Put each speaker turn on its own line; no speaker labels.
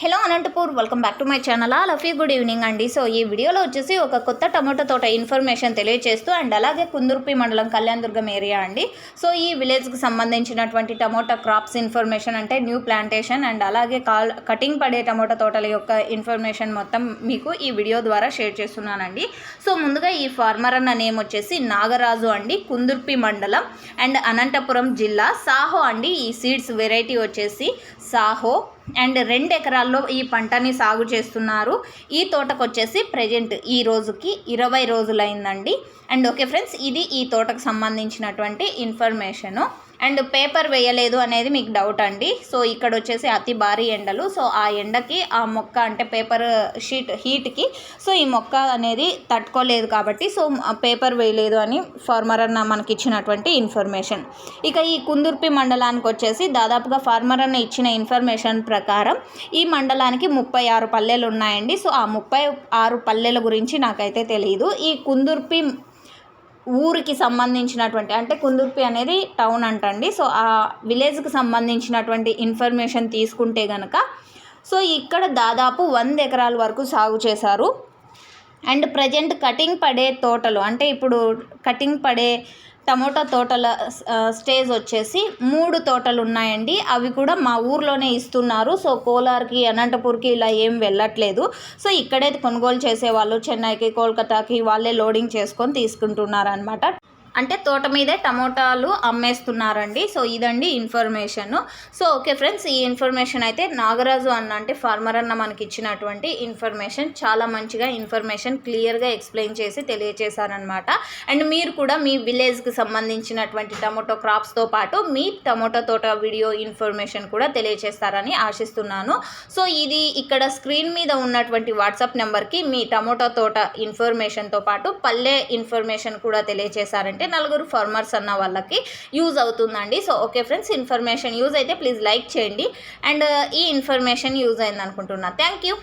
Hello Anantapur welcome back to my channel all Luffy good evening అండి. So ఈ వీడియోలో వచ్చేసి ఒక కొత్త టమాటో తోట ఇన్ఫర్మేషన్ తెలియజేస్తూ అండ్ అలాగే కుందుర్పి మండలం కళ్యాణదుర్గం ఏరియా అండి. సో ఈ విలేజ్కి సంబంధించినటువంటి టమోటా క్రాప్స్ ఇన్ఫర్మేషన్ అంటే న్యూ ప్లాంటేషన్ అండ్ అలాగే కాల్ కటింగ్ పడే టమోటా తోటల యొక్క ఇన్ఫర్మేషన్ మొత్తం మీకు ఈ వీడియో ద్వారా షేర్ చేస్తున్నానండి. సో ముందుగా ఈ ఫార్మర్ అన్న నేమ్ వచ్చేసి నాగరాజు అండి కుందుర్పి మండలం అండ్ అనంతపురం జిల్లా సాహో అండి. ఈ సీడ్స్ వెరైటీ వచ్చేసి సాహో అండ్ రెండు ఎకరాల్లో ఈ పంటని సాగు చేస్తున్నారు. ఈ తోటకు వచ్చేసి ప్రజెంట్ ఈ రోజుకి ఇరవై రోజులైందండి. అండ్ ఓకే ఫ్రెండ్స్ ఇది ఈ తోటకు సంబంధించినటువంటి ఇన్ఫర్మేషను. అండ్ పేపర్ వేయలేదు అనేది మీకు డౌట్ అండి. సో ఇక్కడ వచ్చేసి అతి భారీ ఎండలు. సో ఆ ఎండకి ఆ మొక్క అంటే పేపర్ షీట్ హీట్కి సో ఈ మొక్క అనేది తట్టుకోలేదు కాబట్టి సో పేపర్ వేయలేదు అని ఫార్మర్ అన్న మనకి ఇచ్చినటువంటి ఇన్ఫర్మేషన్. ఇక ఈ కుందుర్పి మండలానికి వచ్చేసి దాదాపుగా ఫార్మర్ అన్న ఇచ్చిన ఇన్ఫర్మేషన్ ప్రకారం ఈ మండలానికి ముప్పై ఆరు పల్లెలు ఉన్నాయండి. సో ఆ ముప్పై ఆరు పల్లెల గురించి నాకైతే తెలియదు ఈ కుందుర్పి ఊరికి సంబంధించినటువంటి అంటే కుందుర్పి అనేది టౌన్ అంటండి. సో ఆ విలేజ్కి సంబంధించినటువంటి ఇన్ఫర్మేషన్ తీసుకుంటే కనుక సో ఇక్కడ దాదాపు వంద ఎకరాల వరకు సాగు చేశారు. అండ్ ప్రజెంట్ కటింగ్ పడే తోటలు అంటే ఇప్పుడు కటింగ్ పడే టమోటా తోటల స్టేజ్ వచ్చేసి మూడు తోటలు ఉన్నాయండి. అవి కూడా మా ఊర్లోనే ఇస్తున్నారు. సో కోలార్కి అనంతపూర్కి ఇలా ఏం వెళ్ళట్లేదు. సో ఇక్కడే కొనుగోలు చేసేవాళ్ళు చెన్నైకి కోల్కతాకి వాళ్ళే లోడింగ్ చేసుకొని తీసుకుంటున్నారు అనమాట అంటే తోట మీదే టమోటాలు అమ్మేస్తున్నారండి. సో ఇదండి ఇన్ఫర్మేషన్ సో ఓకే ఫ్రెండ్స్ ఈ ఇన్ఫర్మేషన్ అయితే నాగరాజు అన్న అంటే ఫార్మర్ అన్న మనకి ఇచ్చినటువంటి ఇన్ఫర్మేషన్ చాలా మంచిగా ఇన్ఫర్మేషన్ క్లియర్గా ఎక్స్ప్లెయిన్ చేసి తెలియచేశారనమాట అండ్ మీరు కూడా మీ విలేజ్కి సంబంధించినటువంటి టమోటో క్రాప్స్తో పాటు మీ టమోటో తోట వీడియో ఇన్ఫర్మేషన్ కూడా తెలియచేస్తారని ఆశిస్తున్నాను. సో ఇది ఇక్కడ స్క్రీన్ మీద ఉన్నటువంటి వాట్సాప్ నెంబర్కి మీ టమోటా తోట ఇన్ఫర్మేషన్తో పాటు పల్లె ఇన్ఫర్మేషన్ కూడా తెలియచేశారంటే నలుగురు ఫార్మర్స్ అన్న వాళ్ళకి యూజ్ అవుతుందండి. So okay friends information use అయితే ప్లీజ్ లైక్ చేయండి. అండ్ ఈ ఇన్ఫర్మేషన్ యూజ్ అయింది అనుకుంటున్నా థ్యాంక్ యూ.